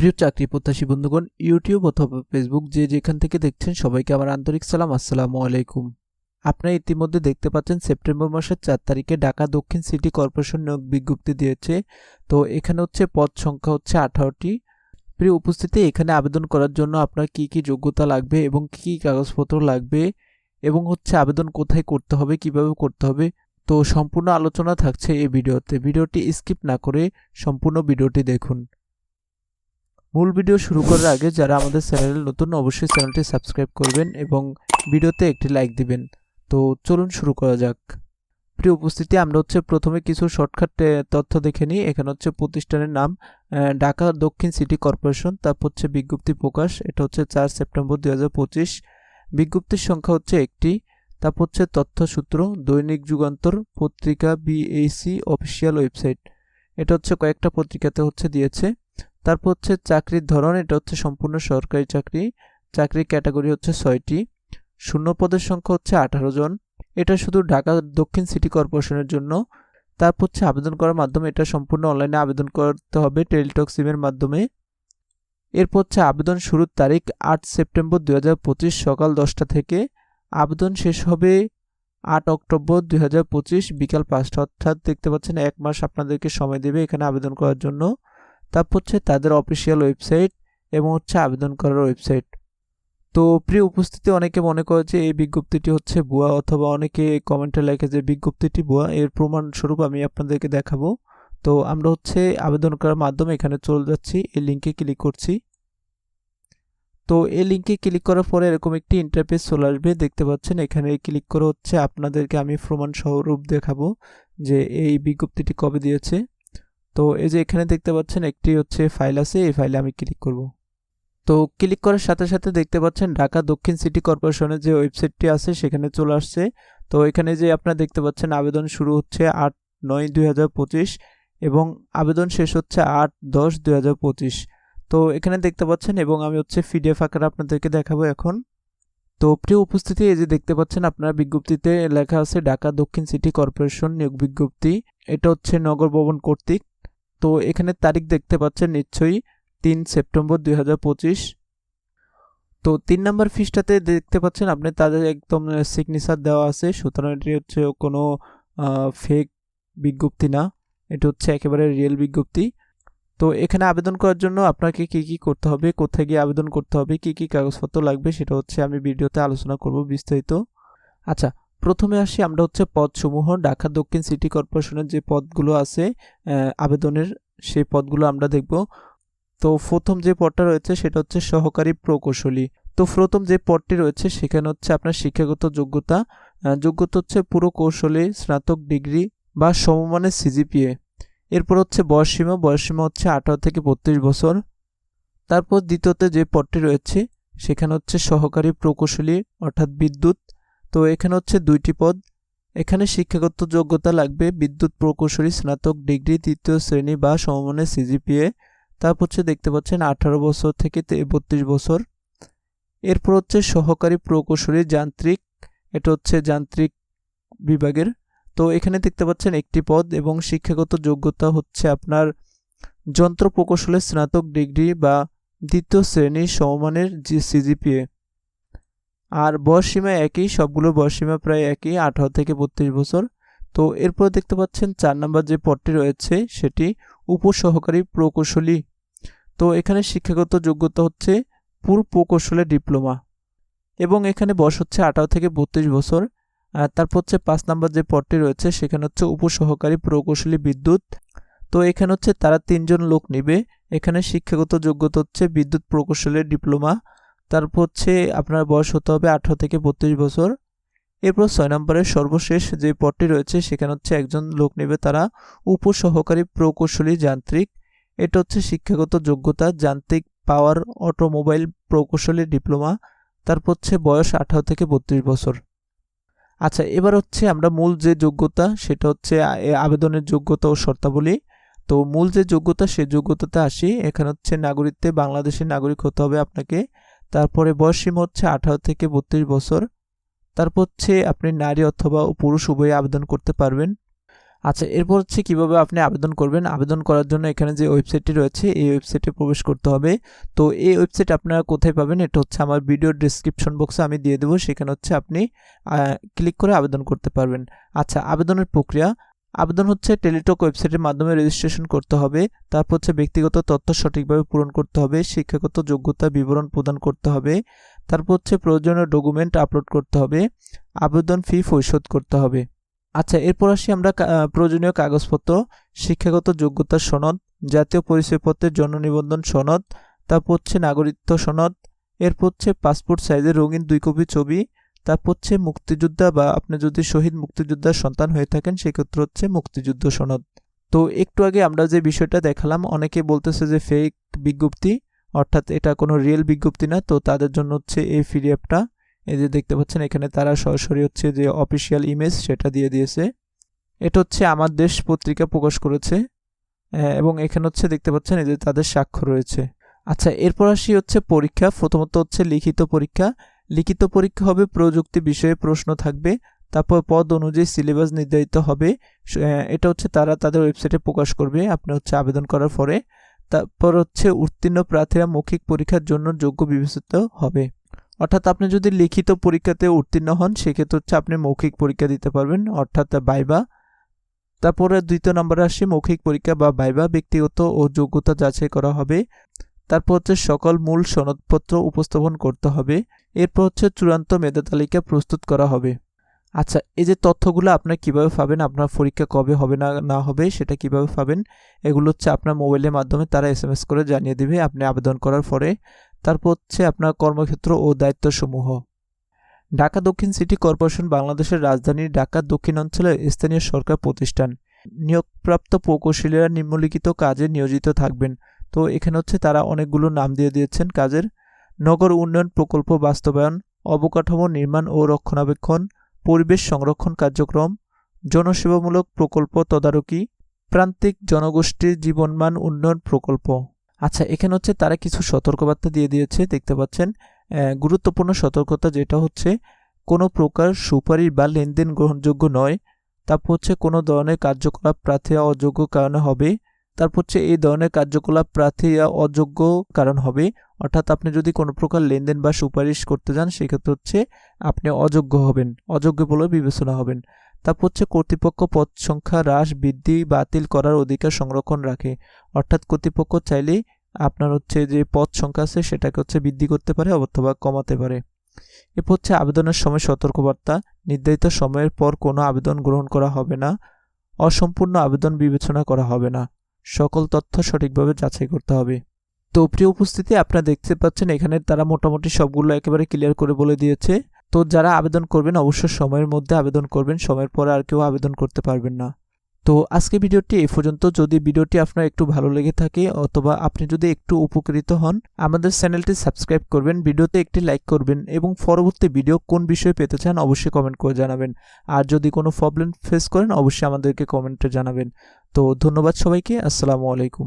প্রিয় চাকরি প্রত্যাশী বন্ধুগণ ইউটিউব অথবা ফেসবুক যে যেখান থেকে দেখছেন সবাইকে আমার আন্তরিক সালাম, আসসালামু আলাইকুম। আপনারা ইতিমধ্যে দেখতে পাচ্ছেন সেপ্টেম্বর মাসের চার তারিখে ঢাকা দক্ষিণ সিটি কর্পোরেশন নিয়োগ বিজ্ঞপ্তি দিয়েছে। তো এখানে হচ্ছে পদ সংখ্যা হচ্ছে আঠারোটি। প্রিয় উপস্থিতি, এখানে আবেদন করার জন্য আপনার কি কি যোগ্যতা লাগবে এবং কি কী কাগজপত্র লাগবে এবং হচ্ছে আবেদন কোথায় করতে হবে, কীভাবে করতে হবে, তো সম্পূর্ণ আলোচনা থাকছে এই ভিডিওতে। ভিডিওটি স্কিপ না করে সম্পূর্ণ ভিডিওটি দেখুন। মূল ভিডিও শুরু করার আগে যারা আমাদের চ্যানেলে নতুন, অবশ্যই চ্যানেলটি সাবস্ক্রাইব করবেন এবং ভিডিওতে একটি লাইক দিবেন। তো চলুন শুরু করা যাক। প্রিয় উপস্থিতি, আমরা হচ্ছে প্রথমে কিছু শর্টকাট তথ্য দেখে নিই। এখানে হচ্ছে প্রতিষ্ঠানের নাম ঢাকা দক্ষিণ সিটি কর্পোরেশন, তারপর হচ্ছে বিজ্ঞপ্তি প্রকাশ, এটা হচ্ছে চার সেপ্টেম্বর দু হাজার পঁচিশ। বিজ্ঞপ্তির সংখ্যা হচ্ছে একটি, তারপর হচ্ছে তথ্যসূত্র দৈনিক যুগান্তর, পত্রিকা বিএসি অফিসিয়াল ওয়েবসাইট। এটা হচ্ছে কয়েকটা পত্রিকাতে হচ্ছে দিয়েছে। তারপর হচ্ছে চাকরির ধরন, এটা হচ্ছে সম্পূর্ণ সরকারি চাকরি। চাকরির ক্যাটাগরি হচ্ছে ছয়টি। শূন্য পদের সংখ্যা হচ্ছে আঠারো জন। এটা শুধু ঢাকা দক্ষিণ সিটি কর্পোরেশনের জন্য। তারপর হচ্ছে আবেদন করার মাধ্যমে এটা সম্পূর্ণ অনলাইনে আবেদন করতে হবে টেলিটক সিমের মাধ্যমে। এরপর হচ্ছে আবেদন শুরুর তারিখ আট সেপ্টেম্বর দুই হাজার পঁচিশ সকাল দশটা থেকে। আবেদন শেষ হবে আট অক্টোবর দুই হাজার পঁচিশ বিকাল পাঁচটা। অর্থাৎ দেখতে পাচ্ছেন এক মাস আপনাদেরকে সময় দেবে এখানে আবেদন করার জন্য। তারপর হচ্ছে তাদের অফিসিয়াল ওয়েবসাইট এবং হচ্ছে আবেদন করার ওয়েবসাইট তো প্রিয় উপস্থিতি, অনেকে মনে করে যে এই বিজ্ঞপ্তিটি হচ্ছে ভুয়া অথবা অনেকে কমেন্টে লেখে যে বিজ্ঞপ্তিটি ভুয়া, এর প্রমাণস্বরূপ আমি আপনাদেরকে দেখাবো। তো আমরা হচ্ছে আবেদন করার মাধ্যমে এখানে চলে যাচ্ছি, এই লিঙ্কে ক্লিক করছি। তো এই লিঙ্কে ক্লিক করার পরে এরকম একটি ইন্টারফেস চলে আসবে, দেখতে পাচ্ছেন এখানে ক্লিক করে হচ্ছে আপনাদেরকে আমি প্রমাণ স্বরূপ দেখাবো যে এই বিজ্ঞপ্তিটি কবে দিয়েছে। তো এই যে এখানে দেখতে পাচ্ছেন একটি হচ্ছে ফাইল আছে, এই ফাইলে আমি ক্লিক করব। তো ক্লিক করার সাথে সাথে দেখতে পাচ্ছেন ঢাকা দক্ষিণ সিটি কর্পোরেশনের যে ওয়েবসাইটটি আছে সেখানে চলে আসছে। তো এখানে যে আপনারা দেখতে পাচ্ছেন আবেদন শুরু হচ্ছে আট নয় দুই এবং আবেদন শেষ হচ্ছে আট দশ দুই তো এখানে দেখতে পাচ্ছেন এবং আমি হচ্ছে পিডিএফ আকারে আপনাদেরকে দেখাবো এখন। তো প্রিয় উপস্থিতি, এই যে দেখতে পাচ্ছেন আপনার বিজ্ঞপ্তিতে লেখা আছে ঢাকা দক্ষিণ সিটি কর্পোরেশন নিয়োগ বিজ্ঞপ্তি। এটা হচ্ছে নগর ভবন কর্তৃক। তো এখানে তারিখ দেখতে পাচ্ছেন নিশ্চয়ই তিন সেপ্টেম্বর দুই হাজার পঁচিশ। তো তিন নাম্বার ফিসটাতে দেখতে পাচ্ছেন আপনি তাদের একদম সিগনেচার দেওয়া আছে। সুতরাং এটি হচ্ছে কোনো ফেক বিজ্ঞপ্তি না। এটা হচ্ছে একেবারে রিয়েল বিজ্ঞপ্তি। তো এখানে আবেদন করার জন্য আপনাকে কি কি করতে হবে, কোথায় গিয়ে আবেদন করতে হবে, কি কি কাগজপত্র লাগবে, সেটা হচ্ছে আমি ভিডিওতে আলোচনা করব বিস্তারিত। আচ্ছা প্রথমে আসি আমরা হচ্ছে পদসমূহ, ঢাকা দক্ষিণ সিটি কর্পোরেশনের যে পদগুলো আছে আবেদনের সেই পদগুলো আমরা দেখব। তো প্রথম যে পদটা রয়েছে সেটা হচ্ছে সহকারী প্রকৌশলী। তো প্রথম যে পদটি রয়েছে সেখানে হচ্ছে আপনার শিক্ষাগত যোগ্যতা যোগ্যতা হচ্ছে পুরো কৌশলে স্নাতক ডিগ্রি বা সমমানের সিজিপিএ। এরপর হচ্ছে বয়সসীমা বয়সসীমা হচ্ছে আঠারো থেকে বত্রিশ বছর। তারপর দ্বিতীয়তে যে পদটি রয়েছে সেখানে হচ্ছে সহকারী প্রকৌশলী অর্থাৎ বিদ্যুৎ তো এখানে হচ্ছে দুইটি পদ। এখানে শিক্ষাগত যোগ্যতা লাগবে বিদ্যুৎ প্রকৌশলী, স্নাতক ডিগ্রি, তৃতীয় শ্রেণি বা সমমানের সিজিপিএ। তারপর হচ্ছে দেখতে পাচ্ছেন আঠারো বছর থেকে বত্রিশ বছর। এরপর হচ্ছে সহকারী প্রকৌশলী, যান্ত্রিক, এটা হচ্ছে যান্ত্রিক বিভাগের। তো এখানে দেখতে পাচ্ছেন একটি পদ এবং শিক্ষাগত যোগ্যতা হচ্ছে আপনার যন্ত্র প্রকৌশলের স্নাতক ডিগ্রি বা দ্বিতীয় শ্রেণির সমমানের সিজিপিএ। আর বয়সসীমা একই, সবগুলো বয়সসীমা প্রায় একই, আঠারো থেকে বত্রিশ বছর। তো এরপর দেখতে পাচ্ছেন চার নম্বর যে পদটি রয়েছে, সেটি উপসহকারী প্রকৌশলী। তো এখানে শিক্ষাগত যোগ্যতা হচ্ছে পুর প্রকৌশলের ডিপ্লোমা এবং এখানে বয়স হচ্ছে আঠারো থেকে বত্রিশ বছর। আর তারপর হচ্ছে পাঁচ নাম্বার যে পদটি রয়েছে, সেখানে হচ্ছে উপসহকারী প্রকৌশলী বিদ্যুৎ। তো এখানে হচ্ছে তারা তিনজন লোক নিবে। এখানে শিক্ষাগত যোগ্যতা হচ্ছে বিদ্যুৎ প্রকৌশলের ডিপ্লোমা। তারপর হচ্ছে আপনার বয়স হতে হবে আঠারো থেকে বত্রিশ বছর। এরপর ছয় নম্বরের সর্বশেষ যে পদটি রয়েছে, সেখানে হচ্ছে একজন লোক নেবে তারা উপসহকারী প্রকৌশলী যান্ত্রিক। এটা হচ্ছে শিক্ষাগত যোগ্যতা, যান্ত্রিক পাওয়ার অটোমোবাইল প্রকৌশলী ডিপ্লোমা। তারপর হচ্ছে বয়স আঠারো থেকে বত্রিশ বছর। আচ্ছা এবার হচ্ছে আমরা মূল যে যোগ্যতা, সেটা হচ্ছে আবেদনের যোগ্যতা ও শর্তাবলী। তো মূল যে যোগ্যতা, সে যোগ্যতাতে আসি। এখানে হচ্ছে নাগরিকত্বে বাংলাদেশের নাগরিক হতে হবে আপনাকে। তারপরে বয়স বয়সসীমা হচ্ছে আঠারো থেকে বত্রিশ বছর। তারপর হচ্ছে আপনি নারী অথবা পুরুষ উভয়ে আবেদন করতে পারবেন। আচ্ছা এরপর হচ্ছে কীভাবে আপনি আবেদন করবেন? আবেদন করার জন্য এখানে যে ওয়েবসাইটটি রয়েছে, এই ওয়েবসাইটে প্রবেশ করতে হবে। তো এই ওয়েবসাইট আপনারা কোথায় পাবেন? এটা হচ্ছে আমার ভিডিও ডিসক্রিপশন বক্সে আমি দিয়ে দেবো। সেখানে হচ্ছে আপনি ক্লিক করে আবেদন করতে পারবেন। আচ্ছা আবেদনের প্রক্রিয়া আবেদন হচ্ছে টেলিটক ওয়েবসাইটের মাধ্যমে রেজিস্ট্রেশন করতে হবে। তারপর হচ্ছে ব্যক্তিগত তথ্য সঠিকভাবে পূরণ করতে হবে, শিক্ষাগত যোগ্যতা বিবরণ প্রদান করতে হবে, তারপর হচ্ছে প্রয়োজনীয় ডকুমেন্ট আপলোড করতে হবে, আবেদন ফি পরিশোধ করতে হবে। আচ্ছা এরপর আসি আমরা প্রয়োজনীয় কাগজপত্র, শিক্ষাগত যোগ্যতা সনদ, জাতীয় পরিচয়পত্রের জন্য নিবন্ধন সনদ, তারপর হচ্ছে নাগরিকত্ব সনদ, এরপর হচ্ছে পাসপোর্ট সাইজের রঙিন দুই কপি ছবি তারপর হচ্ছে মুক্তিযোদ্ধা বা আপনি যদি শহীদ মুক্তিযোদ্ধার সন্তান হয়ে থাকেন, সেক্ষেত্রে হচ্ছে মুক্তিযুদ্ধ সনদ। তো একটু আগে আমরা যে বিষয়টা দেখালাম, অনেকে বলতেছে যে ফেক বিজ্ঞপ্তি, অর্থাৎ এটা কোনো রিয়েল বিজ্ঞপ্তি না, তো তাদের জন্য হচ্ছে এই অ্যাপটা এই যে দেখতে পাচ্ছেন এখানে তারা সরাসরি হচ্ছে যে অফিসিয়াল ইমেজ সেটা দিয়ে দিয়েছে। এটা হচ্ছে আমার দেশ পত্রিকা প্রকাশ করেছে এবং এখানে হচ্ছে দেখতে পাচ্ছেন এই যে তাদের স্বাক্ষর রয়েছে। আচ্ছা এরপর আসি হচ্ছে পরীক্ষা, প্রথমত হচ্ছে লিখিত পরীক্ষা। লিখিত পরীক্ষা হবে, প্রযুক্তি বিষয়ে প্রশ্ন থাকবে, তারপর পদ অনুযায়ী সিলেবাস নির্ধারিত হবে। এটা হচ্ছে তারা তাদের ওয়েবসাইটে প্রকাশ করবে, আপনি হচ্ছে আবেদন করার পরে। তারপর হচ্ছে উত্তীর্ণ প্রার্থীরা মৌখিক পরীক্ষার জন্য যোগ্য বিবেচিত হবে। অর্থাৎ আপনি যদি লিখিত পরীক্ষাতে উত্তীর্ণ হন, সেক্ষেত্রে হচ্ছে আপনি মৌখিক পরীক্ষা দিতে পারবেন, অর্থাৎ বাইবা তারপরে দ্বিতীয় নম্বরে আসি মৌখিক পরীক্ষা বা বাইবা ব্যক্তিগত ও যোগ্যতা যাচাই করা হবে। তারপর হচ্ছে সকল মূল সনদপত্র উপস্থাপন করতে হবে। এরপর হচ্ছে চূড়ান্ত মেধা তালিকা প্রস্তুত করা হবে। আচ্ছা এই যে তথ্যগুলো আপনার কীভাবে পাবেন, আপনার পরীক্ষা কবে হবে না না হবে সেটা কীভাবে পাবেন, এগুলো হচ্ছে আপনার মোবাইলের মাধ্যমে তারা এস করে জানিয়ে দেবে, আপনি আবেদন করার পরে। তারপর হচ্ছে আপনার কর্মক্ষেত্র ও দায়িত্বসমূহ। ঢাকা দক্ষিণ সিটি কর্পোরেশন বাংলাদেশের রাজধানী ঢাকা দক্ষিণ অঞ্চলের স্থানীয় সরকার প্রতিষ্ঠান। নিয়োগপ্রাপ্ত প্রকৌশলীরা নিম্নলিখিত কাজে নিয়োজিত থাকবেন। তো এখানে হচ্ছে তারা অনেকগুলো নাম দিয়ে দিয়েছেন কাজের। নগর উন্নয়ন প্রকল্প বাস্তবায়ন, অবকাঠামো নির্মাণ ও রক্ষণাবেক্ষণ, পরিবেশ সংরক্ষণ কার্যক্রম, জনসেবামূলক প্রকল্প তদারকি, প্রান্তিক জনগোষ্ঠীর জীবনমান উন্নয়ন প্রকল্প। আচ্ছা এখানে হচ্ছে তারা কিছু সতর্কবার্তা দিয়ে দিয়েছে, দেখতে পাচ্ছেন। গুরুত্বপূর্ণ সতর্কতা যেটা হচ্ছে, কোনো প্রকার সুপারিশ বা লেনদেন গ্রহণযোগ্য নয়। তারপর হচ্ছে কোনো ধরনের কার্যকলাপ প্রার্থী অযোগ্য কারণে হবে। তারপর হচ্ছে এই ধরনের কার্যকলাপ প্রার্থী অযোগ্য কারণ হবে। অর্থাৎ আপনি যদি কোনো প্রকার লেনদেন বা সুপারিশ করতে যান, সেক্ষেত্রে হচ্ছে আপনি অযোগ্য হবেন, অযোগ্য বলে বিবেচনা হবেন। তারপর হচ্ছে কর্তৃপক্ষ পদ সংখ্যা হ্রাস, বৃদ্ধি, বাতিল করার অধিকার সংরক্ষণ রাখে। অর্থাৎ কর্তৃপক্ষ চাইলে আপনার হচ্ছে যে পদ সংখ্যা আছে, সেটাকে হচ্ছে বৃদ্ধি করতে পারে অথবা কমাতে পারে। এরপর হচ্ছে আবেদনের সময় সতর্কবার্তা, নির্ধারিত সময়ের পর কোনো আবেদন গ্রহণ করা হবে না, অসম্পূর্ণ আবেদন বিবেচনা করা হবে না। সকল তথ্য সঠিকভাবে যাচাই করতে হবে। তো প্রিয় উপস্থিতি, আপনারা দেখতে পাচ্ছেন এখানে তারা মোটামুটি সবগুলো একেবারে ক্লিয়ার করে বলে দিয়েছে। তো যারা আবেদন করবেন অবশ্য সময়ের মধ্যে আবেদন করবেন, সময়ের পরে আর কেউ আবেদন করতে পারবেন না। তো আজকে ভিডিওটি এই পর্যন্ত। যদি ভিডিওটি আপনার একটু ভালো লেগে থাকে অথবা আপনি যদি একটু উপকৃত হন, আমাদের চ্যানেলটি সাবস্ক্রাইব করবেন, ভিডিওতে একটি লাইক করবেন এবং পরবর্তী ভিডিও কোন বিষয়ে পেতে চান অবশ্যই কমেন্ট করে জানাবেন। আর যদি কোনো প্রবলেম ফেস করেন, অবশ্যই আমাদেরকে কমেন্টে জানাবেন। তো ধন্যবাদ সবাইকে, আসসালামু আলাইকুম।